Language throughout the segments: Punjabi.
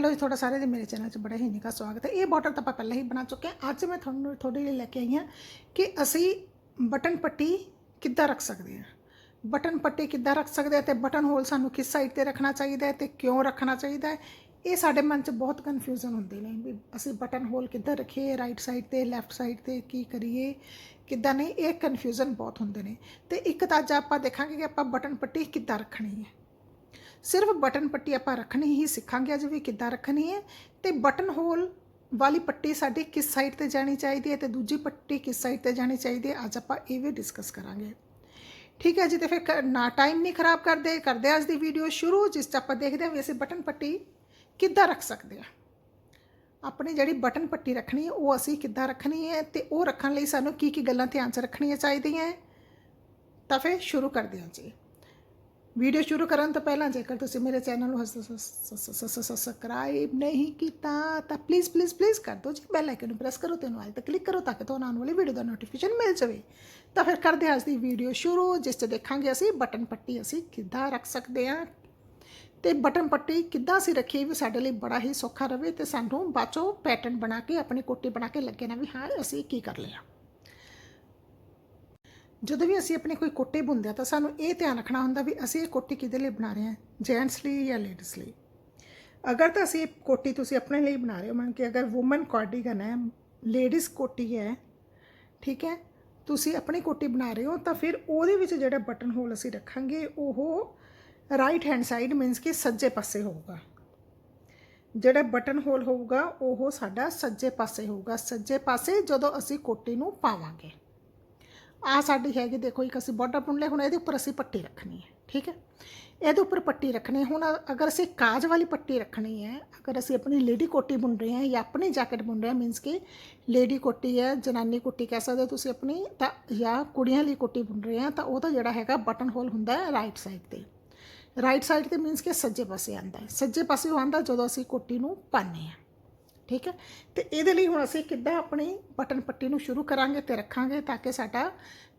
ਹੈਲੋ ਜੀ ਤੁਹਾਡਾ ਸਾਰਿਆਂ ਦੇ ਮੇਰੇ ਚੈਨਲ 'ਚ ਬੜਾ ਹੀ ਨਿੱਘਾ ਸਵਾਗਤ ਹੈ। ਇਹ ਬਾਟਲ ਤਾਂ ਆਪਾਂ ਪਹਿਲਾਂ ਹੀ ਬਣਾ ਚੁੱਕੇ ਹਾਂ। ਅੱਜ ਮੈਂ ਤੁਹਾਨੂੰ ਤੁਹਾਡੇ ਲਈ ਲੈ ਕੇ ਆਈ ਹਾਂ ਕਿ ਅਸੀਂ ਬਟਨ ਪੱਟੀ ਕਿੱਦਾਂ ਰੱਖ ਸਕਦੇ ਹਾਂ? ਬਟਨ ਪੱਟੀ ਕਿੱਦਾਂ ਰੱਖ ਸਕਦੇ ਹਾਂ ਤੇ ਬਟਨ ਹੋਲ ਸਾਨੂੰ ਕਿਸ ਸਾਈਡ ਤੇ ਰੱਖਣਾ ਚਾਹੀਦਾ ਹੈ ਤੇ ਕਿਉਂ ਰੱਖਣਾ ਚਾਹੀਦਾ ਹੈ? ਇਹ ਸਾਡੇ ਮਨ 'ਚ ਬਹੁਤ ਕਨਫਿਊਜ਼ਨ ਹੁੰਦੀ ਨੇ ਵੀ ਅਸੀਂ ਬਟਨ ਹੋਲ ਕਿੱਦਾਂ ਰੱਖੀਏ? ਰਾਈਟ ਸਾਈਡ ਤੇ ਲੈਫਟ ਸਾਈਡ ਤੇ ਕੀ ਕਰੀਏ? ਕਿੱਦਾਂ ਨਹੀਂ? ਇਹ ਕਨਫਿਊਜ਼ਨ ਬਹੁਤ ਹੁੰਦੇ ਨੇ। ਤੇ ਇੱਕ ਤਾਂ ਅੱਜ ਆਪਾਂ ਦੇਖਾਂਗੇ ਕਿ ਆਪਾਂ ਬਟਨ ਪੱਟੀ ਕਿੱਦਾਂ ਰੱਖਣੀ ਹੈ। ਸਿਰਫ ਬਟਨ ਪੱਟੀ ਆਪਾਂ ਰੱਖਣੀ ਹੀ ਸਿੱਖਾਂਗੇ ਅੱਜ ਵੀ ਕਿੱਦਾਂ ਰੱਖਣੀ ਹੈ। ਤੇ ਬਟਨ ਹੋਲ ਵਾਲੀ ਪੱਟੀ ਸਾਡੀ ਕਿਸ ਸਾਈਡ ਤੇ ਜਾਣੀ ਚਾਹੀਦੀ ਹੈ ਤੇ ਦੂਜੀ ਪੱਟੀ ਕਿਸ ਸਾਈਡ ਤੇ ਜਾਣੀ ਚਾਹੀਦੀ ਹੈ, ਅੱਜ ਆਪਾਂ ਇਹ ਵੀ ਡਿਸਕਸ ਕਰਾਂਗੇ। ਠੀਕ ਹੈ ਜੀ, ਤੇ ਫਿਰ ਕ- ਨਾ ਟਾਈਮ ਨਹੀਂ ਖਰਾਬ ਕਰਦੇ ਕਰਦੇ ਅੱਜ ਦੀ ਵੀਡੀਓ ਸ਼ੁਰੂ, ਜਿਸ 'ਚ ਆਪਾਂ ਦੇਖਦੇ ਹਾਂ ਵੀ ਅਸੀਂ ਬਟਨ ਪੱਟੀ ਕਿੱਦਾਂ ਰੱਖ ਸਕਦੇ ਹਾਂ। ਆਪਣੀ ਜਿਹੜੀ ਬਟਨ ਪੱਟੀ ਰੱਖਣੀ ਹੈ, ਉਹ ਅਸੀਂ ਕਿੱਦਾਂ ਰੱਖਣੀ ਹੈ ਤੇ ਉਹ ਰੱਖਣ ਲਈ ਸਾਨੂੰ ਕੀ ਕੀ ਗੱਲਾਂ ਧਿਆਨ 'ਚ ਰੱਖਣੀਆਂ ਚਾਹੀਦੀਆਂ ਤਾਂ ਫਿਰ ਸ਼ੁਰੂ ਕਰਦੇ ਹਾਂ ਜੀ। ਵੀਡੀਓ ਸ਼ੁਰੂ ਕਰਨ ਤੋਂ ਪਹਿਲਾਂ ਜੇਕਰ ਤੁਸੀਂ ਮੇਰੇ ਚੈਨਲ ਨੂੰ ਸਬਸਕ੍ਰਾਈਬ ਨਹੀਂ ਕੀਤਾ, ਤਾਂ ਪਲੀਜ਼ ਪਲੀਜ਼ ਪਲੀਜ਼ ਕਰ ਦਿਓ। ਜੀ ਬੈਲ ਆਈਕਨ ਨੂੰ ਪ੍ਰੈਸ ਕਰੋ ਤੇ ਨਾਲ ਤੇ ਕਲਿੱਕ ਕਰੋ ਤਾਂ ਕਿ ਤੁਹਾਨੂੰ ਆਉਣ ਵਾਲੀ ਵੀਡੀਓ ਦਾ ਨੋਟੀਫਿਕੇਸ਼ਨ ਮਿਲ ਜਾਵੇ। ਤਾਂ ਫਿਰ ਕਰਦੇ ਹਾਂ ਅੱਜ ਦੀ ਵੀਡੀਓ ਸ਼ੁਰੂ, ਜਿਸ 'ਚ ਦੇਖਾਂਗੇ ਅਸੀਂ ਬਟਨ ਪੱਟੀ ਅਸੀਂ ਕਿੱਦਾਂ ਰੱਖ ਸਕਦੇ ਹਾਂ ਤੇ ਬਟਨ ਪੱਟੀ ਕਿੱਦਾਂ ਅਸੀਂ ਰੱਖੀਏ ਵੀ ਸਾਡੇ ਲਈ ਬੜਾ ਹੀ ਸੌਖਾ ਰਹੇ ਤੇ ਸਾਨੂੰ ਬਾਚੋ ਪੈਟਰਨ ਬਣਾ ਕੇ, ਆਪਣੀ ਕੋਟੀ ਬਣਾ ਕੇ ਲੱਗੇ ਨਾ ਵੀ ਹਾਂ, ਅਸੀਂ ਕੀ ਕਰ ਲਿਆ ਜਦੋਂ ਵੀ ਅਸੀਂ ਆਪਣੀ ਕੋਈ ਕੋਟੀ ਬੁਣਦੇ ਹਾਂ ਤਾਂ ਸਾਨੂੰ ਇਹ ਧਿਆਨ ਰੱਖਣਾ ਹੁੰਦਾ ਵੀ ਅਸੀਂ ਇਹ ਕੋਟੀ ਕਿਹਦੇ ਲਈ ਬਣਾ ਰਹੇ ਹਾਂ ਜੈਂਟਸ ਲਈ ਜਾਂ ਲੇਡੀਜ਼ ਲਈ। ਅਗਰ ਤਾਂ ਅਸੀਂ ਇਹ ਕੋਟੀ ਤੁਸੀਂ ਆਪਣੇ ਲਈ ਬਣਾ ਰਹੇ ਹੋ ਮੰਨ ਕਿ ਅਗਰ ਔਮਨ ਕਾਰਡੀਗਨ ਹੈ ਲੇਡੀਜ਼ ਕੋਟੀ ਹੈ, ਠੀਕ ਹੈ, ਤੁਸੀਂ ਆਪਣੀ ਕੋਟੀ ਬਣਾ ਰਹੇ ਹੋ ਤਾਂ ਫਿਰ ਉਹਦੇ ਵਿੱਚ ਜਿਹੜਾ ਬਟਨ ਹੋਲ ਅਸੀਂ ਰੱਖਾਂਗੇ, ਉਹ ਰਾਈਟ ਹੈਂਡ ਸਾਈਡ ਮੀਨਸ ਕਿ ਸੱਜੇ ਪਾਸੇ ਹੋਊਗਾ। ਜਿਹੜਾ ਬਟਨ ਹੋਲ ਹੋਊਗਾ, ਉਹ ਸਾਡਾ ਸੱਜੇ ਪਾਸੇ ਹੋਊਗਾ। ਸੱਜੇ ਪਾਸੇ ਜਦੋਂ ਅਸੀਂ ਕੋਟੀ ਨੂੰ ਪਾਵਾਂਗੇ। ਆ ਸਾਡੀ ਹੈਗੀ ਦੇਖੋ ਇੱਕ ਅਸੀਂ ਬਾਰਡਰ ਬੁਣ ਲਿਆ, ਹੁਣ ਇਹਦੇ ਉੱਪਰ ਅਸੀਂ ਪੱਟੀ ਰੱਖਣੀ ਹੈ, ਠੀਕ ਹੈ? ਇਹਦੇ ਉੱਪਰ ਪੱਟੀ ਰੱਖਣੀ ਹੈ। ਹੁਣ ਅਗਰ ਅਸੀਂ ਕਾਜ ਵਾਲੀ ਪੱਟੀ ਰੱਖਣੀ ਹੈ, ਅਗਰ ਅਸੀਂ ਆਪਣੀ ਲੇਡੀ ਕੋਟੀ ਬੁਣ ਰਹੇ ਹਾਂ ਜਾਂ ਆਪਣੀ ਜੈਕਟ ਬੁਣ ਰਹੇ ਹਾਂ ਮੀਨਸ ਕਿ ਲੇਡੀ ਕੋਟੀ ਹੈ, ਜਨਾਨੀ ਕੋਟੀ ਕਹਿ ਸਕਦੇ ਹੋ ਤੁਸੀਂ ਆਪਣੀ, ਤਾਂ ਜਾਂ ਕੁੜੀਆਂ ਲਈ ਕੋਟੀ ਬੁਣ ਰਹੇ ਹਾਂ, ਤਾਂ ਉਹਦਾ ਜਿਹੜਾ ਹੈਗਾ ਬਟਨ ਹੋਲ ਹੁੰਦਾ ਹੈ ਰਾਈਟ ਸਾਈਡ ਤੇ। ਰਾਈਟ ਸਾਈਡ ਤੇ ਮੀਨਸ ਕਿ ਸੱਜੇ ਪਾਸੇ ਆਂਦਾ ਹੈ। ਸੱਜੇ ਪਾਸੇ ਉਹ ਆਂਦਾ ਜਦੋਂ ਅਸੀਂ ਕੋਟੀ ਨੂੰ ਪਾਉਂਦੇ ਹਾਂ। ਠੀਕ ਹੈ? ਤੇ ਇਹਦੇ ਲਈ ਹੁਣ ਅਸੀਂ ਕਿੱਦਾਂ ਆਪਣੀ ਬਟਨ ਪੱਟੀ ਨੂੰ ਸ਼ੁਰੂ ਕਰਾਂਗੇ ਤੇ ਰੱਖਾਂਗੇ ਤਾਂ ਕਿ ਸਾਡਾ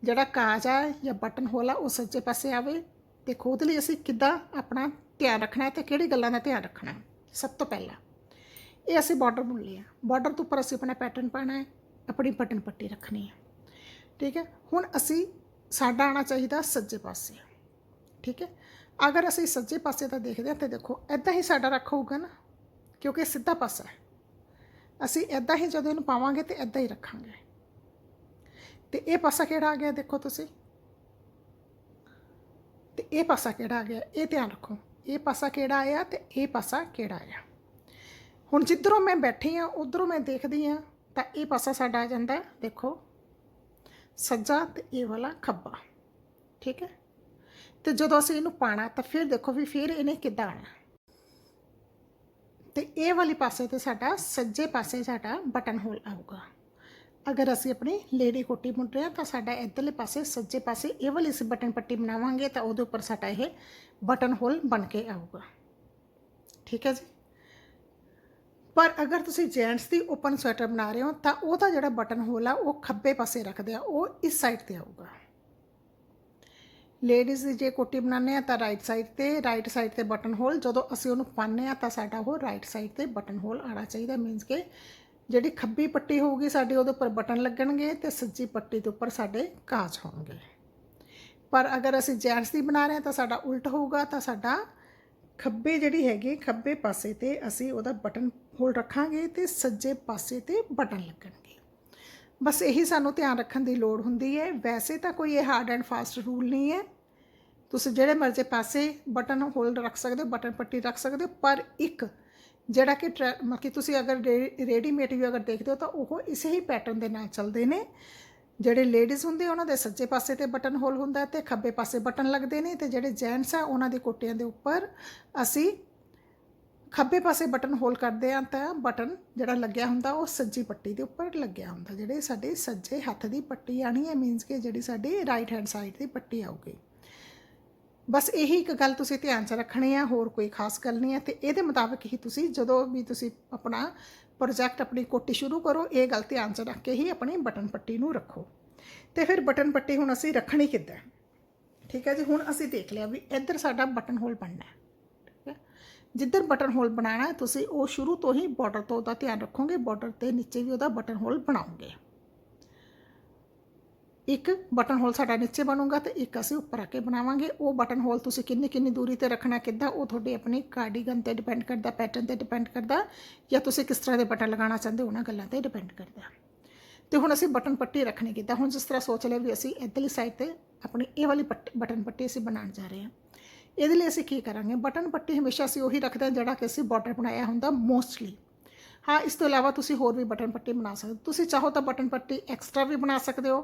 ਜਿਹੜਾ ਕਾਜ ਆ ਜਾਂ ਬਟਨ ਹੋਲ ਆ, ਉਹ ਸੱਜੇ ਪਾਸੇ ਆਵੇ ਤੇ ਖੋਦ ਲਈ ਅਸੀਂ ਕਿੱਦਾਂ ਆਪਣਾ ਧਿਆਨ ਰੱਖਣਾ ਹੈ ਤੇ ਕਿਹੜੀ ਗੱਲਾਂ ਦਾ ਧਿਆਨ ਰੱਖਣਾ? ਸਭ ਤੋਂ ਪਹਿਲਾਂ ਇਹ ਅਸੀਂ ਬਾਰਡਰ ਬੁਣ ਲਿਆ। ਬਾਰਡਰ ਤੋਂ ਉੱਪਰ ਅਸੀਂ ਆਪਣਾ ਪੈਟਰਨ ਪਾਣਾ ਹੈ, ਆਪਣੀ ਬਟਨ ਪੱਟੀ ਰੱਖਣੀ ਹੈ। ਠੀਕ ਹੈ? ਹੁਣ ਅਸੀਂ ਸਾਡਾ ਆਣਾ ਚਾਹੀਦਾ ਸੱਜੇ ਪਾਸੇ। ਠੀਕ ਹੈ? ਅਗਰ ਅਸੀਂ ਸੱਜੇ ਪਾਸੇ ਤਾਂ ਦੇਖਦੇ ਹਾਂ ਤੇ ਦੇਖੋ ਐਦਾਂ ਹੀ ਸਾਡਾ ਰੱਖ ਹੋਊਗਾ ਨਾ, ਕਿਉਂਕਿ ਇਹ ਸਿੱਧਾ ਪਾਸਾ ਹੈ। ਅਸੀਂ ਐਦਾਂ ਹੀ ਜਦੋਂ ਇਹਨੂੰ ਪਾਵਾਂਗੇ ਤੇ ਐਦਾਂ ਹੀ ਰੱਖਾਂਗੇ। ਤੇ ਇਹ ਪਾਸਾ ਕਿਹੜਾ ਆ ਗਿਆ ਦੇਖੋ ਤੁਸੀਂ? ਤੇ ਇਹ ਪਾਸਾ ਕਿਹੜਾ ਆ ਗਿਆ? ਇਹ ਧਿਆਨ ਰੱਖੋ, ਇਹ ਪਾਸਾ ਕਿਹੜਾ ਆਇਆ ਤੇ ਇਹ ਪਾਸਾ ਕਿਹੜਾ ਆਇਆ? ਹੁਣ ਜਿੱਧਰੋਂ ਮੈਂ ਬੈਠੀ ਆ, ਉਧਰੋਂ ਮੈਂ ਦੇਖਦੀ ਆ, ਤਾਂ ਇਹ ਪਾਸਾ ਸਾਡਾ ਆ ਜਾਂਦਾ ਦੇਖੋ, ਸੱਜਾ ਤੇ ਇਹ ਵਾਲਾ ਖੱਬਾ, ਠੀਕ ਹੈ? ਤੇ ਜਦੋਂ ਅਸੀਂ ਇਹਨੂੰ ਪਾਣਾ ਤਾਂ ਫਿਰ ਦੇਖੋ ਵੀ ਫਿਰ ਇਹਨੇ ਕਿੱਦਾਂ ਆਣਾ ਤੇ ਇਹ ਵਾਲੇ ਪਾਸੇ ਤੇ ਸਾਡਾ ਸੱਜੇ ਪਾਸੇ ਸਾਡਾ ਬਟਨ ਹੋਲ ਆਊਗਾ। ਅਗਰ ਅਸੀਂ ਆਪਣੀ ਲੇਡੀ ਕੋਟੀ ਬੁਣ ਰਹੇ ਹਾਂ, ਤਾਂ ਸਾਡਾ ਇੱਧਰਲੇ ਪਾਸੇ, ਸੱਜੇ ਪਾਸੇ ਇਹ ਵਾਲੀ ਅਸੀਂ ਬਟਨ ਪੱਟੀ ਬਣਾਵਾਂਗੇ, ਤਾਂ ਉਹਦੇ ਉੱਪਰ ਸਾਡਾ ਇਹ ਬਟਨ ਹੋਲ ਬਣ ਕੇ ਆਊਗਾ। ਠੀਕ ਹੈ ਜੀ? ਪਰ ਅਗਰ ਤੁਸੀਂ ਜੈਂਟਸ ਦੀ ਓਪਨ ਸਵੈਟਰ ਬਣਾ ਰਹੇ ਹੋ, ਤਾਂ ਉਹਦਾ ਜਿਹੜਾ ਬਟਨ ਹੋਲ ਆ, ਉਹ ਖੱਬੇ ਪਾਸੇ ਰੱਖਦੇ ਆ, ਉਹ ਇਸ ਸਾਈਡ ਤੇ ਆਊਗਾ। ਲੇਡੀਜ਼ ਦੀ ਜੇ ਕੋਟੀ ਬਣਾਉਂਦੇ ਆ ਤਾਂ ਰਾਈਟ ਸਾਈਡ ਤੇ ਰਾਈਟ ਸਾਈਡ ਤੇ ਬਟਨ ਹੋਲ ਜਦੋਂ ਅਸੀਂ ਉਹਨੂੰ ਪਾਉਂਦੇ ਆ ਤਾਂ ਸਾਡਾ ਉਹ ਰਾਈਟ ਸਾਈਡ ਤੇ ਬਟਨ ਹੋਲ ਆਣਾ ਚਾਹੀਦਾ ਮੀਨਸ ਕਿ ਜਿਹੜੀ ਖੱਬੀ ਪੱਟੀ ਹੋਊਗੀ ਸਾਡੇ ਉਹਦੇ ਉੱਪਰ ਬਟਨ ਲੱਗਣਗੇ ਤੇ ਸੱਜੀ ਪੱਟੀ ਦੇ ਉੱਪਰ ਸਾਡੇ ਕਾਜ ਹੋਣਗੇ। ਪਰ ਅਗਰ ਅਸੀਂ ਜੈਂਟਸ ਦੀ ਬਣਾ ਰਹੇ ਹਾਂ ਤਾਂ ਸਾਡਾ ਉਲਟ ਹੋਊਗਾ, ਤਾਂ ਸਾਡਾ ਖੱਬੇ ਜਿਹੜੀ ਹੈਗੀ ਖੱਬੇ ਪਾਸੇ ਤੇ ਅਸੀਂ ਉਹਦਾ ਬਟਨ ਹੋਲ ਰੱਖਾਂਗੇ ਤੇ ਸੱਜੇ ਪਾਸੇ ਤੇ ਬਟਨ ਲੱਗਣਗੇ। ਬਸ ਇਹੀ ਸਾਨੂੰ ਧਿਆਨ ਰੱਖਣ ਦੀ ਲੋੜ ਹੁੰਦੀ ਹੈ। ਵੈਸੇ ਤਾਂ ਕੋਈ ਇਹ ਹਾਰਡ ਐਂਡ ਫਾਸਟ ਰੂਲ ਨਹੀਂ ਹੈ। ਤੁਸੀਂ ਜਿਹੜੇ ਮਰਜ਼ੀ ਪਾਸੇ ਬਟਨ ਹੋਲਡ ਰੱਖ ਸਕਦੇ ਹੋ ਬਟਨ ਪੱਟੀ ਰੱਖ ਸਕਦੇ ਹੋ, ਪਰ ਇੱਕ ਜਿਹੜਾ ਕਿ ਟਰੈ- ਮਤਲਬ ਕਿ ਤੁਸੀਂ ਅਗਰ ਰੈਡੀਮੇਡ ਵੀ ਅਗਰ ਦੇਖਦੇ ਹੋ ਤਾਂ ਉਹ ਇਸੇ ਹੀ ਪੈਟਰਨ ਦੇ ਨਾਲ ਚੱਲਦੇ ਨੇ। ਜਿਹੜੇ ਲੇਡੀਜ਼ ਹੁੰਦੇ ਉਹਨਾਂ ਦੇ ਸੱਜੇ ਪਾਸੇ ਤੇ ਬਟਨ ਹੋਲ ਹੁੰਦਾ ਹੈ ਤੇ ਖੱਬੇ ਪਾਸੇ ਬਟਨ ਲੱਗਦੇ ਨੇ ਤੇ ਜਿਹੜੇ ਜੈਂਟਸ ਆ, ਉਹਨਾਂ ਦੇ ਕੋਟਿਆਂ ਦੇ ਉੱਪਰ ਅਸੀਂ ਖੱਬੇ ਪਾਸੇ ਬਟਨ ਹੋਲ ਕਰਦੇ ਆ ਤਾਂ ਬਟਨ ਜਿਹੜਾ ਲੱਗਿਆ ਹੁੰਦਾ ਉਹ ਸੱਜੀ ਪੱਟੀ ਦੇ ਉੱਪਰ ਲੱਗਿਆ ਹੁੰਦਾ, ਜਿਹੜੇ ਸਾਡੇ ਸੱਜੇ ਹੱਥ ਦੀ ਪੱਟੀ ਆਣੀ ਹੈ ਮੀਨਸ ਕਿ ਜਿਹੜੀ ਸਾਡੀ ਰਾਈਟ ਹੈਂਡ ਸਾਈਡ ਦੀ ਪੱਟੀ ਆਊਗੀ। ਬਸ ਇਹੀ ਇੱਕ ਗੱਲ ਤੁਸੀਂ ਧਿਆਨ 'ਚ ਰੱਖਣੀ ਹੈ ਹੋਰ ਕੋਈ ਖਾਸ ਗੱਲ ਨਹੀਂ ਹੈ ਤੇ ਇਹਦੇ ਮੁਤਾਬਕ ਹੀ ਤੁਸੀਂ ਜਦੋਂ ਵੀ ਤੁਸੀਂ ਆਪਣਾ ਪ੍ਰੋਜੈਕਟ ਆਪਣੀ ਕੋਟੀ ਸ਼ੁਰੂ ਕਰੋ, ਇਹ ਗੱਲ ਧਿਆਨ 'ਚ ਰੱਖ ਕੇ ਹੀ ਆਪਣੀ ਬਟਨ ਪੱਟੀ ਨੂੰ ਰੱਖੋ। ਤੇ ਫਿਰ ਬਟਨ ਪੱਟੀ ਹੁਣ ਅਸੀਂ ਰੱਖਣੀ ਕਿੱਦਾਂ? ਠੀਕ ਹੈ ਜੀ, ਹੁਣ ਅਸੀਂ ਦੇਖ ਲਿਆ ਵੀ ਇੱਧਰ ਸਾਡਾ ਬਟਨ ਹੋਲ ਬਣਨਾ ਹੈ। ਠੀਕ ਹੈ? ਜਿੱਧਰ ਬਟਨ ਹੋਲ ਬਣਾਉਣਾ ਹੈ ਤੁਸੀਂ ਉਹ ਸ਼ੁਰੂ ਤੋਂ ਹੀ ਬਾਰਡਰ ਤੋਂ ਉਹਦਾ ਧਿਆਨ ਰੱਖੋਗੇ ਬਾਰਡਰ ਤੇ ਨੀਚੇ ਵੀ ਉਹਦਾ ਬਟਨ ਹੋਲ ਬਣਾਓਗੇ ਇੱਕ ਬਟਨ ਹੋਲ ਸਾਡਾ ਨੀਚੇ ਬਣੂਗਾ ਤੇ ਇੱਕ ਅਸੀਂ ਉੱਪਰ ਆ ਕੇ ਬਣਾਵਾਂਗੇ ਉਹ ਬਟਨ ਹੋਲ ਤੁਸੀਂ ਕਿੰਨੀ ਕਿੰਨੀ ਦੂਰੀ ਤੇ ਰੱਖਣਾ ਕਿੱਦਾਂ ਉਹ ਤੁਹਾਡੇ ਆਪਣੀ ਕਾਰਡੀਗਨ ਤੇ ਡਿਪੈਂਡ ਕਰਦਾ ਪੈਟਰਨ ਤੇ ਡਿਪੈਂਡ ਕਰਦਾ ਜਾਂ ਤੁਸੀਂ ਕਿਸ ਤਰ੍ਹਾਂ ਦੇ ਬਟਨ ਲਗਾਉਣਾ ਚਾਹੁੰਦੇ ਹੋ ਉਹਨਾਂ ਗੱਲਾਂ ਤੇ ਡਿਪੈਂਡ ਕਰਦਾ ਤੇ ਹੁਣ ਅਸੀਂ ਬਟਨ ਪੱਟੀ ਰੱਖਣੀ ਕਿੱਦਾਂ ਹੁਣ ਜਿਸ ਤਰ੍ਹਾਂ ਸੋਚ ਲਿਆ ਵੀ ਅਸੀਂ ਇੱਧਰਲੀ ਸਾਈਡ ਤੇ ਆਪਣੀ ਇਹ ਵਾਲੀ ਪੱਟ- ਬਟਨ ਪੱਟੀ ਅਸੀਂ ਬਣਾਉਣ ਜਾ ਰਹੇ ਹਾਂ ਇਹਦੇ ਲਈ ਅਸੀਂ ਕੀ ਕਰਾਂਗੇ? ਬਟਨ ਪੱਟੀ ਹਮੇਸ਼ਾ ਅਸੀਂ ਉਹੀ ਰੱਖਦੇ ਹਾਂ ਜਿਹੜਾ ਕਿ ਅਸੀਂ ਬਾਰਡਰ ਬਣਾਇਆ ਹੁੰਦਾ ਮੋਸਟਲੀ ਹਾਂ, ਇਸ ਤੋਂ ਇਲਾਵਾ ਤੁਸੀਂ ਹੋਰ ਵੀ ਬਟਨ ਪੱਟੀ ਬਣਾ ਸਕਦੇ ਤੁਸੀਂ ਚਾਹੋ ਤਾਂ ਬਟਨ ਪੱਟੀ ਐਕਸਟਰਾ ਵੀ ਬਣਾ ਸਕਦੇ ਹੋ,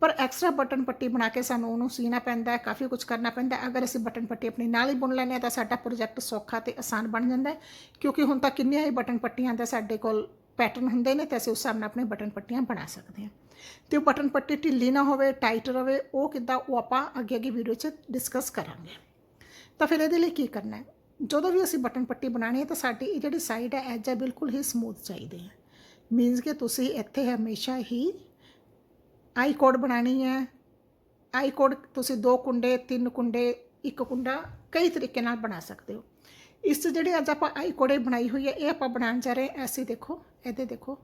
ਪਰ ਐਕਸਟਰਾ ਬਟਨ ਪੱਟੀ ਬਣਾ ਕੇ ਸਾਨੂੰ ਉਹਨੂੰ ਸੀਣਾ ਪੈਂਦਾ ਹੈ, ਕਾਫੀ ਕੁਝ ਕਰਨਾ ਪੈਂਦਾ ਹੈ। ਅਗਰ ਅਸੀਂ ਬਟਨ ਪੱਟੀ ਆਪਣੇ ਨਾਲ ਹੀ ਬੁਣ ਲੈਂਦੇ ਹਾਂ ਤਾਂ ਸਾਡਾ ਪ੍ਰੋਜੈਕਟ ਸੌਖਾ ਤੇ ਆਸਾਨ ਬਣ ਜਾਂਦਾ ਹੈ, ਕਿਉਂਕਿ ਹੁਣ ਤਾਂ ਕਿੰਨੀਆਂ ਹੀ ਬਟਨ ਪੱਟੀਆਂ ਦਾ ਸਾਡੇ ਕੋਲ ਪੈਟਰਨ ਹੁੰਦੇ ਨੇ ਤੇ ਅਸੀਂ ਉਸ ਹਿਸਾਬ ਨਾਲ ਆਪਣੇ ਬਟਨ ਪੱਟੀਆਂ ਬਣਾ ਸਕਦੇ ਹਾਂ। ਤੇ ਉਹ ਬਟਨ ਪੱਟੀ ਢਿੱਲੀ ਨਾ ਹੋਵੇ ਟਾਈਟ ਰਵੇ, ਉਹ ਕਿੱਦਾਂ ਉਹ ਆਪਾਂ ਅੱਗੇ ਅੱਗੇ ਵੀਡੀਓ 'ਚ ਡਿਸਕਸ ਕਰਾਂਗੇ। ਤਾਂ ਫਿਰ ਇਹਦੇ ਲਈ ਕੀ ਕਰਨਾ ਹੈ? ਜਦੋਂ ਵੀ ਅਸੀਂ ਬਟਨ ਪੱਟੀ ਬਣਾਉਣੀ ਹੈ ਤਾਂ ਸਾਡੀ ਇਹ ਜਿਹੜੀ ਸਾਈਡ ਹੈ ਐਜ ਹੈ ਬਿਲਕੁਲ ਹੀ ਸਮੂਥ ਚਾਹੀਦੀ ਹੈ। ਮੀਨਸ ਕਿ ਤੁਸੀਂ ਇੱਥੇ ਹਮੇਸ਼ਾ ਹੀ ਆਈ ਕੋਡ ਬਣਾਣੀ ਹੈ। ਆਈ ਕੋਡ ਤੁਸੀਂ ਦੋ ਕੁੰਡੇ, ਤਿੰਨ ਕੁੰਡੇ, ਇੱਕ ਕੁੰਡਾ ਕਈ ਤਰੀਕੇ ਨਾਲ ਬਣਾ ਸਕਦੇ ਹੋ। ਇਸ 'ਚ ਜਿਹੜੇ ਅੱਜ ਆਪਾਂ ਆਈ ਕੋਡੇ ਬਣਾਈ ਹੋਈ ਹੈ, ਇਹ ਆਪਾਂ ਬਣਾਉਣ ਜਾ ਰਹੇ ਹਾਂ। ਐਸੀ ਦੇਖੋ, ਇਹਦੇ ਦੇਖੋ।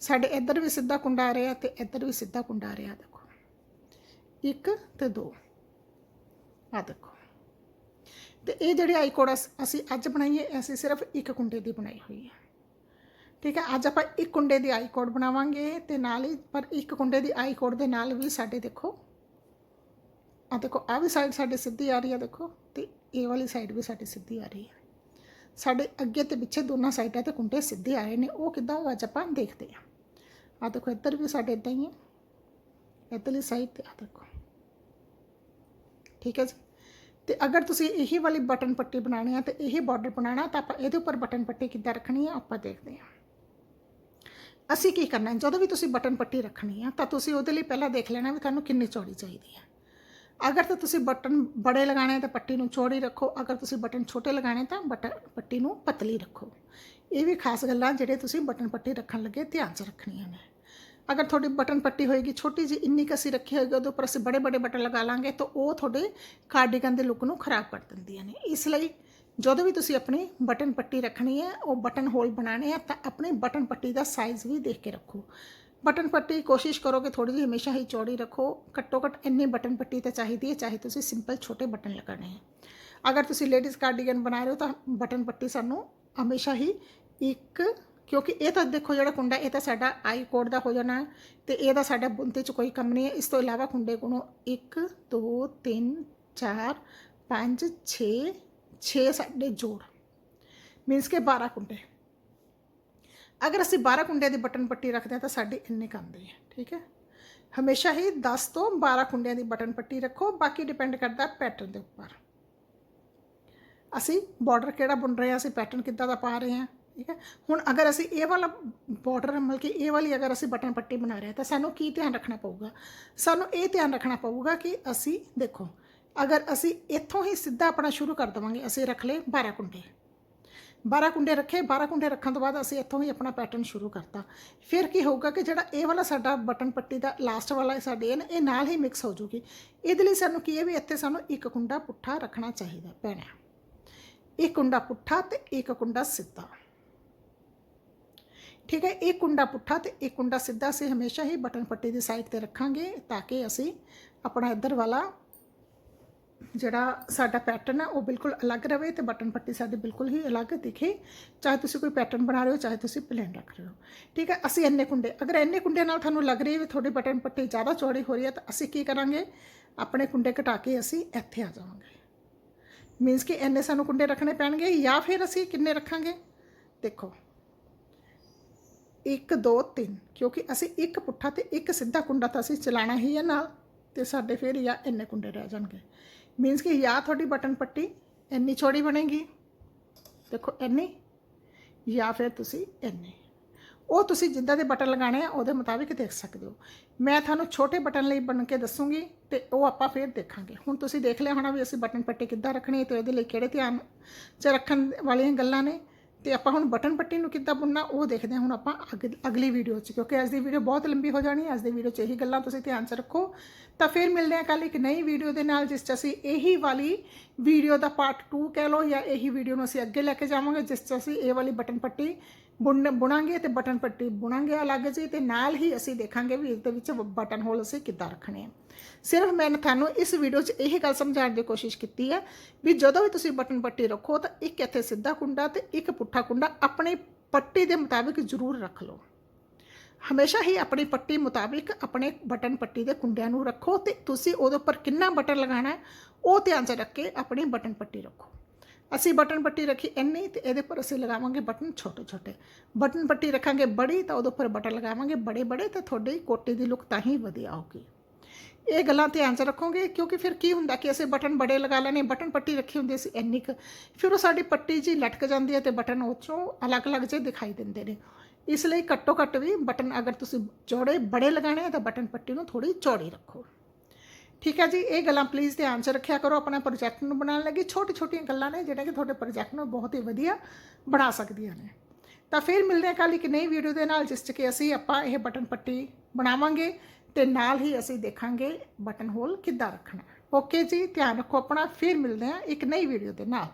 ਸਾਡੇ ਇੱਧਰ ਵੀ ਸਿੱਧਾ ਕੁੰਡਾ ਆ ਰਿਹਾ ਤੇ ਇੱਧਰ ਵੀ ਸਿੱਧਾ ਕੁੰਡਾ ਆ ਰਿਹਾ ਦੇਖੋ। ਇੱਕ ਤੇ ਦੋ। ਆ ਦੇਖੋ। ਤੇ ਇਹ ਜਿਹੜੀ ਆਈ ਕੋਡ ਅਸੀਂ ਅੱਜ ਬਣਾਈਏ, ਅਸੀਂ ਸਿਰਫ ਇੱਕ ਕੁੰਡੇ ਦੀ ਬਣਾਈ ਹੋਈ ਹੈ। ਠੀਕ ਹੈ, ਅੱਜ ਆਪਾਂ ਇੱਕ ਕੁੰਡੇ ਦੀ ਆਈ ਕੋਡ ਬਣਾਵਾਂਗੇ ਤੇ ਨਾਲ ਹੀ, ਪਰ ਇੱਕ ਕੁੰਡੇ ਦੀ ਆਈ ਕੋਡ ਦੇ ਨਾਲ ਵੀ ਸਾਡੇ ਦੇਖੋ ਆ ਦੇਖੋ ਆ ਵੀ ਸਾਈਡ ਸਾਡੇ ਸਿੱਧੀ ਆ ਰਹੀ ਆ, ਦੇਖੋ, ਤੇ ਇਹ ਵਾਲੀ ਸਾਈਡ ਵੀ ਸਾਡੀ ਸਿੱਧੀ ਆ ਰਹੀ ਹੈ। ਸਾਡੇ ਅੱਗੇ ਤੇ ਪਿੱਛੇ ਦੋਨਾਂ ਸਾਈਡਾਂ ਤੇ ਕੁੰਡੇ ਸਿੱਧੇ ਆਏ ਨੇ, ਉਹ ਕਿੱਦਾਂ ਉਹ ਅੱਜ ਆਪਾਂ ਦੇਖਦੇ ਹਾਂ। ਆ ਦੇਖੋ, ਇੱਧਰ ਵੀ ਸਾਡੇ ਇਦਾਂ ਹੀ ਹੈ। ਇੱਧਰਲੀ ਸਾਈਡ ਤੇ ਆ ਦੇਖੋ। ਠੀਕ ਹੈ ਜੀ? ਤੇ ਅਗਰ ਤੁਸੀਂ ਇਹੀ ਵਾਲੀ ਬਟਨ ਪੱਟੀ ਬਣਾਉਣੀ ਆ ਤੇ ਇਹੀ ਬਾਰਡਰ ਬਣਾਉਣਾ, ਤਾਂ ਆਪਾਂ ਇਹਦੇ ਉੱਪਰ ਬਟਨ ਪੱਟੀ ਕਿੱਦਾਂ ਰੱਖਣੀ ਹੈ ਆਪਾਂ ਦੇਖਦੇ ਹਾਂ। ਅਸੀਂ ਕੀ ਕਰਨਾ ਜਦੋਂ ਵੀ ਤੁਸੀਂ ਬਟਨ ਪੱਟੀ ਰੱਖਣੀ ਆ, ਤਾਂ ਤੁਸੀਂ ਉਹਦੇ ਲਈ ਪਹਿਲਾਂ ਦੇਖ ਲੈਣਾ ਵੀ ਤੁਹਾਨੂੰ ਕਿੰਨੀ ਚੌੜੀ ਚਾਹੀਦੀ ਹੈ ਅਗਰ ਤਾਂ ਤੁਸੀਂ ਬਟਨ ਬੜੇ ਲਗਾਣੇ ਤਾਂ ਪੱਟੀ ਨੂੰ ਚੌੜੀ ਰੱਖੋ। ਅਗਰ ਤੁਸੀਂ ਬਟਨ ਛੋਟੇ ਲਗਾਣੇ ਤਾਂ ਬਟਨ ਪੱਟੀ ਨੂੰ ਪਤਲੀ ਰੱਖੋ। ਇਹ ਵੀ ਖਾਸ ਗੱਲਾਂ ਜਿਹੜੇ ਤੁਸੀਂ ਬਟਨ ਪੱਟੀ ਰੱਖਣ ਲੱਗੇ, ਧਿਆਨ 'ਚ ਰੱਖਣੀਆਂ ਨੇ। ਅਗਰ ਤੁਹਾਡੀ ਬਟਨ ਪੱਟੀ ਹੋਏਗੀ ਛੋਟੀ ਜੀ ਇੰਨੀ ਕੁ ਅਸੀਂ ਰੱਖੀ ਹੋਏਗੀ ਉਹਦੇ ਉੱਪਰ ਅਸੀਂ ਬੜੇ ਬੜੇ ਬਟਨ ਲਗਾ ਲਾਂਗੇ ਤਾਂ ਉਹ ਤੁਹਾਡੇ ਕਾਰਡੀਗਨ ਦੇ ਲੁੱਕ ਨੂੰ ਖਰਾਬ ਕਰ ਦਿੰਦੀਆਂ ਨੇ ਇਸ ਲਈ ਜਦੋਂ ਵੀ ਤੁਸੀਂ ਆਪਣੀ ਬਟਨ ਪੱਟੀ ਰੱਖਣੀ ਹੈ ਉਹ ਬਟਨ ਹੋਲ ਬਣਾਣੇ ਆ ਤਾਂ ਆਪਣੀ ਬਟਨ ਪੱਟੀ ਦਾ ਸਾਈਜ਼ ਵੀ ਦੇਖ ਕੇ ਰੱਖੋ ਬਟਨ ਪੱਟੀ ਕੋਸ਼ਿਸ਼ ਕਰੋ ਕਿ ਥੋੜੀ ਜਿਹੀ ਹਮੇਸ਼ਾ ਹੀ ਚੌੜੀ ਰੱਖੋ ਘੱਟੋ ਘੱਟ ਇੰਨੀ ਬਟਨ ਪੱਟੀ ਤਾਂ ਚਾਹੀਦੀ ਹੈ ਚਾਹੇ ਤੁਸੀਂ ਸਿੰਪਲ ਛੋਟੇ ਬਟਨ ਲਗਾਣੇ ਹੈ ਅਗਰ ਤੁਸੀਂ ਲੇਡੀਜ਼ ਕਾਰਡੀਗਨ ਬਣਾ ਰਹੇ ਹੋ ਤਾਂ ਬਟਨ ਪੱਟੀ ਸਾਨੂੰ ਹਮੇਸ਼ਾ ਹੀ ਇੱਕ ਕਿਉਂਕਿ ਇਹ ਤਾਂ ਦੇਖੋ ਜਿਹੜਾ ਕੁੰਡਾ ਇਹ ਤਾਂ ਸਾਡਾ ਆਈ ਕੋਡ ਦਾ ਹੋ ਜਾਣਾ ਹੈ ਤੇ ਇਹਦਾ ਸਾਡਾ ਬੁੰਤੇ 'ਚ ਕੋਈ ਕੰਮ ਨਹੀਂ ਹੈ। ਇਸ ਤੋਂ ਇਲਾਵਾ ਕੁੰਡੇ ਕੋਲੋਂ 1 2 3 4 5 6 6 ਸਾਡੇ ਜੋੜ। ਮੀਨਸ ਕਿ 12 ਕੁੰਡੇ ਅਗਰ ਅਸੀਂ 12 ਕੁੰਡੇ ਦੀ ਬਟਨ ਪੱਟੀ ਰੱਖਦੇ ਹਾਂ ਤਾਂ ਸਾਡੀ ਇੰਨੇ ਕੰਮ ਦੀ ਹੈ, ਠੀਕ ਹੈ? ਹਮੇਸ਼ਾ ਹੀ 10 ਤੋਂ 12 ਕੁੰਡਿਆਂ ਦੀ ਬਟਨ ਪੱਟੀ ਰੱਖੋ, ਬਾਕੀ ਡਿਪੈਂਡ ਕਰਦਾ ਪੈਟਰਨ ਦੇ ਉੱਪਰ। ਅਸੀਂ ਬਾਰਡਰ ਕਿਹੜਾ ਬੁਣ ਰਹੇ ਹਾਂ? ਅਸੀਂ ਪੈਟਰਨ ਕਿੱਦਾਂ ਦਾ ਪਾ ਰਹੇ ਹਾਂ? ਠੀਕ ਹੈ। ਹੁਣ ਅਗਰ ਅਸੀਂ ਇਹ ਵਾਲਾ ਬਾਰਡਰ ਮਤਲਬ ਕਿ ਇਹ ਵਾਲੀ ਅਗਰ ਅਸੀਂ ਬਟਨ ਪੱਟੀ ਬਣਾ ਰਹੇ ਤਾਂ ਸਾਨੂੰ ਕੀ ਧਿਆਨ ਰੱਖਣਾ ਪਊਗਾ? ਸਾਨੂੰ ਇਹ ਧਿਆਨ ਰੱਖਣਾ ਪਊਗਾ ਕਿ ਅਸੀਂ ਦੇਖੋ, ਅਗਰ ਅਸੀਂ ਇੱਥੋਂ ਹੀ ਸਿੱਧਾ ਆਪਣਾ ਸ਼ੁਰੂ ਕਰ ਦਵਾਂਗੇ, ਅਸੀਂ ਰੱਖ ਲਏ 12 ਕੁੰਡੇ। 12 ਕੁੰਡੇ ਰੱਖੇ 12 ਕੁੰਡੇ ਰੱਖਣ ਤੋਂ ਬਾਅਦ ਅਸੀਂ ਇੱਥੋਂ ਹੀ ਆਪਣਾ ਪੈਟਰਨ ਸ਼ੁਰੂ ਕਰਤਾ। ਫਿਰ ਕੀ ਹੋਊਗਾ ਕਿ ਜਿਹੜਾ ਇਹ ਵਾਲਾ ਸਾਡਾ ਬਟਨ ਪੱਟੀ ਦਾ ਲਾਸਟ ਵਾਲਾ ਸਾਡੇ ਇਹ ਇਹ ਨਾਲ ਹੀ ਮਿਕਸ ਹੋ ਜੂਗੀ ਇਹਦੇ ਲਈ ਸਾਨੂੰ ਕੀ ਹੈ ਵੀ ਇੱਥੇ ਸਾਨੂੰ ਇੱਕ ਕੁੰਡਾ ਪੁੱਠਾ ਰੱਖਣਾ ਚਾਹੀਦਾ ਪੈਣਾ ਇੱਕ ਕੁੰਡਾ ਪੁੱਠਾ ਤੇ ਇੱਕ ਕੁੰਡਾ ਸਿੱਧਾ। ਠੀਕ ਹੈ, ਇਹ ਕੁੰਡਾ ਪੁੱਠਾ ਤੇ ਇਹ ਕੁੰਡਾ ਸਿੱਧਾ ਅਸੀਂ ਹਮੇਸ਼ਾ ਹੀ ਬਟਨ ਪੱਟੀ ਦੀ ਸਾਈਡ ਤੇ ਰੱਖਾਂਗੇ ਤਾਂ ਕਿ ਅਸੀਂ ਆਪਣਾ ਇੱਧਰ ਵਾਲਾ ਜਿਹੜਾ ਸਾਡਾ ਪੈਟਰਨ ਹੈ ਉਹ ਬਿਲਕੁਲ ਅਲੱਗ ਰਵੇ ਤੇ ਬਟਨ ਪੱਟੀ ਸਾਡੀ ਬਿਲਕੁਲ ਹੀ ਅਲੱਗ ਦਿਖੇ। ਚਾਹੇ ਤੁਸੀਂ ਕੋਈ ਪੈਟਰਨ ਬਣਾ ਰਹੇ ਹੋ, ਚਾਹੇ ਤੁਸੀਂ ਪਲੇਨ ਰੱਖ ਰਹੇ ਹੋ। ਠੀਕ ਹੈ, ਅਸੀਂ ਇੰਨੇ ਕੁੰਡੇ, ਅਗਰ ਇੰਨੇ ਕੁੰਡੇ ਨਾਲ ਤੁਹਾਨੂੰ ਲੱਗ ਰਹੀ ਹੈ ਵੀ ਤੁਹਾਡੀ ਬਟਨ ਪੱਟੀ ਜ਼ਿਆਦਾ ਚੌੜੀ ਹੋ ਰਹੀ ਹੈ, ਤਾਂ ਅਸੀਂ ਕੀ ਕਰਾਂਗੇ? ਆਪਣੇ ਕੁੰਡੇ ਘਟਾ ਕੇ ਅਸੀਂ ਇੱਥੇ ਆ ਜਾਵਾਂਗੇ। ਮੀਨਸ ਕਿ ਇੰਨੇ ਸਾਨੂੰ ਕੁੰਡੇ ਰੱਖਣੇ ਪੈਣਗੇ ਜਾਂ ਫਿਰ ਅਸੀਂ ਕਿੰਨੇ ਰੱਖਾਂਗੇ? ਦੇਖੋ 1 2 3 ਕਿਉਂਕਿ ਅਸੀਂ ਇੱਕ ਪੁੱਠਾ ਤੇ ਇੱਕ ਸਿੱਧਾ ਕੁੰਡਾ ਤਾਂ ਅਸੀਂ ਚਲਾਣਾ ਹੀ ਹੈ ਨਾਲ ਤੇ ਸਾਡੇ ਫਿਰ ਜਾਂ ਇੰਨੇ ਕੁੰਡੇ ਰਹਿ ਜਾਣਗੇ। ਮੀਨਸ ਕਿ ਜਾਂ ਤੁਹਾਡੀ ਬਟਨ ਪੱਟੀ ਇੰਨੀ ਚੌੜੀ ਬਣੇਗੀ। ਦੇਖੋ, ਇੰਨੀ ਜਾਂ ਫਿਰ ਤੁਸੀਂ ਇੰਨੀ। ਉਹ ਤੁਸੀਂ ਜਿੱਦਾਂ ਦੇ ਬਟਨ ਲਗਾਣੇ ਆ, ਉਹਦੇ ਮੁਤਾਬਿਕ ਦੇਖ ਸਕਦੇ ਹੋ। ਮੈਂ ਤੁਹਾਨੂੰ ਛੋਟੇ ਬਟਨ ਲਈ ਬਣ ਕੇ ਦੱਸੂਗੀ ਤੇ ਉਹ ਆਪਾਂ ਫਿਰ ਦੇਖਾਂਗੇ। ਹੁਣ ਤੁਸੀਂ ਦੇਖ ਲਿਆ ਹੋਣਾ ਵੀ ਅਸੀਂ ਬਟਨ ਪੱਟੀ ਕਿੱਦਾਂ ਰੱਖਣੀ ਹੈ ਤੇ ਉਹਦੇ ਲਈ ਕਿਹੜੇ ਧਿਆਨ 'ਚ ਰੱਖਣ ਵਾਲੀਆਂ ਗੱਲਾਂ ਨੇ। ਤੇ ਆਪਾਂ ਹੁਣ ਬਟਨ ਪੱਟੀ ਨੂੰ ਕਿੱਦਾਂ ਬੁਣਨਾ, ਉਹ ਦੇਖਦੇ ਹਾਂ ਹੁਣ ਆਪਾਂ ਅਗ- ਅਗਲੀ ਵੀਡੀਓ 'ਚ, ਕਿਉਂਕਿ ਅੱਜ ਦੀ ਵੀਡੀਓ ਬਹੁਤ ਲੰਬੀ ਹੋ ਜਾਣੀ ਹੈ, ਅੱਜ ਦੀ ਵੀਡੀਓ 'ਚ ਇਹੀ ਗੱਲਾਂ ਤੁਸੀਂ ਧਿਆਨ 'ਚ ਰੱਖੋ। ਤਾਂ ਫਿਰ ਮਿਲਦੇ ਹਾਂ ਕੱਲ ਇੱਕ ਨਈ ਵੀਡੀਓ ਦੇ ਨਾਲ, ਜਿਸ 'ਚ ਅਸੀਂ ਇਹੀ ਵਾਲੀ ਵੀਡੀਓ ਦਾ ਪਾਰਟ 2 ਕਹਿ ਲਓ ਜਾਂ ਇਹੀ ਵੀਡੀਓ ਨੂੰ ਅਸੀਂ ਅੱਗੇ ਲੈ ਕੇ ਜਾਵਾਂਗੇ, ਜਿਸ 'ਚ ਅਸੀਂ ਇਹ ਵਾਲੀ ਬਟਨ ਪੱਟੀ ਬੁਣ ਬੁਣਾਂਗੇ ਤੇ ਬਟਨ ਪੱਟੀ ਬੁਣਾਂਗੇ ਅਲੱਗ ਜੀ ਤੇ ਨਾਲ ਹੀ ਅਸੀਂ ਦੇਖਾਂਗੇ ਵੀ ਇਸ ਦੇ ਵਿੱਚ ਬਟਨ ਹੋਲ ਅਸੀਂ ਕਿੱਦਾਂ ਰੱਖਣੇ ਆ। ਸਿਰਫ ਮੈਂ ਤੁਹਾਨੂੰ ਇਸ ਵੀਡੀਓ 'ਚ ਇਹ ਗੱਲ ਸਮਝਾਉਣ ਦੀ ਕੋਸ਼ਿਸ਼ ਕੀਤੀ ਹੈ ਵੀ ਜਦੋਂ ਵੀ ਤੁਸੀਂ ਬਟਨ ਪੱਟੀ ਰੱਖੋ ਤਾਂ ਇੱਕ ਇੱਥੇ ਸਿੱਧਾ ਕੁੰਡਾ ਤੇ ਇੱਕ ਪੁੱਠਾ ਕੁੰਡਾ ਆਪਣੀ ਪੱਟੀ ਦੇ ਮੁਤਾਬਿਕ ਜ਼ਰੂਰ ਰੱਖ ਲਓ। ਹਮੇਸ਼ਾ ਹੀ ਆਪਣੀ ਪੱਟੀ ਮੁਤਾਬਿਕ ਆਪਣੇ ਬਟਨ ਪੱਟੀ ਦੇ ਕੁੰਡਿਆਂ ਨੂੰ ਰੱਖੋ ਤੇ ਤੁਸੀਂ ਉਹਦੇ ਉੱਪਰ ਕਿੰਨਾ ਬਟਨ ਲਗਾਉਣਾ ਉਹ ਧਿਆਨ 'ਚ ਰੱਖ ਕੇ ਆਪਣੀ ਬਟਨ ਪੱਟੀ ਰੱਖੋ। ਅਸੀਂ ਬਟਨ ਪੱਟੀ ਰੱਖੀ ਇੰਨੀ ਤੇ ਇਹਦੇ ਪਰ ਅਸੀਂ ਲਗਾਵਾਂਗੇ ਬਟਨ ਛੋਟੇ ਛੋਟੇ ਬਟਨ ਪੱਟੀ ਰੱਖਾਂਗੇ ਬੜੀ ਤਾਂ ਉਹਦੇ ਉੱਪਰ ਬਟਨ ਲਗਾਵਾਂਗੇ ਬੜੇ ਬੜੇ ਤਾਂ ਤੁਹਾਡੀ ਕੋਟੀ ਦੀ ਲੁੱਕ ਤਾਂ ਹੀ ਵਧੀਆ ਹੋਊਗੀ ਇਹ ਗੱਲਾਂ ਧਿਆਨ 'ਚ ਰੱਖੋਗੇ ਕਿਉਂਕਿ ਫਿਰ ਕੀ ਹੁੰਦਾ ਕਿ ਅਸੀਂ ਬਟਨ ਬੜੇ ਲਗਾ ਲੈਣੇ ਬਟਨ ਪੱਟੀ ਰੱਖੀ ਹੁੰਦੀ ਸੀ ਇੰਨੀ ਕੁ ਫਿਰ ਉਹ ਸਾਡੀ ਪੱਟੀ ਜੀ ਲਟਕ ਜਾਂਦੀ ਹੈ ਤੇ ਬਟਨ ਉਹ 'ਚੋਂ ਅਲੱਗ-ਅਲੱਗ ਜਿਹੇ ਦਿਖਾਈ ਦਿੰਦੇ ਨੇ ਇਸ ਲਈ ਘੱਟੋ ਘੱਟ ਵੀ ਬਟਨ ਅਗਰ ਤੁਸੀਂ ਚੌੜੇ ਬੜੇ ਲਗਾਣੇ ਆ ਤਾਂ ਬਟਨ ਪੱਟੀ ਨੂੰ ਥੋੜੀ ਚੌੜੀ ਰੱਖੋ ਠੀਕ ਹੈ ਜੀ, ਇਹ ਗੱਲਾਂ ਪਲੀਜ਼ ਧਿਆਨ 'ਚ ਰੱਖਿਆ ਕਰੋ, ਆਪਣੇ ਪ੍ਰੋਜੈਕਟ ਨੂੰ ਬਣਾਉਣ ਲੱਗੇ। ਛੋਟੀ ਛੋਟੀਆਂ ਗੱਲਾਂ ਨੇ ਜਿਹੜੀਆਂ ਕਿ ਤੁਹਾਡੇ ਪ੍ਰੋਜੈਕਟ ਨੂੰ ਬਹੁਤ ਹੀ ਵਧੀਆ ਬਣਾ ਸਕਦੀਆਂ ਨੇ। ਤਾਂ ਫਿਰ ਮਿਲਦੇ ਹਾਂ ਕੱਲ ਇੱਕ ਨਈ ਵੀਡੀਓ ਦੇ ਨਾਲ, ਜਿਸ 'ਚ ਕਿ ਅਸੀਂ ਆਪਾਂ ਇਹ ਬਟਨ ਪੱਟੀ ਬਣਾਵਾਂਗੇ ਤੇ ਨਾਲ ਹੀ ਅਸੀਂ ਦੇਖਾਂਗੇ ਬਟਨ ਹੋਲ ਕਿੱਦਾਂ ਰੱਖਣਾ। ਓਕੇ ਜੀ, ਧਿਆਨ ਰੱਖੋ ਆਪਣਾ, ਫਿਰ ਮਿਲਦੇ ਹਾਂ ਇੱਕ ਨਈ ਵੀਡੀਓ ਦੇ ਨਾਲ।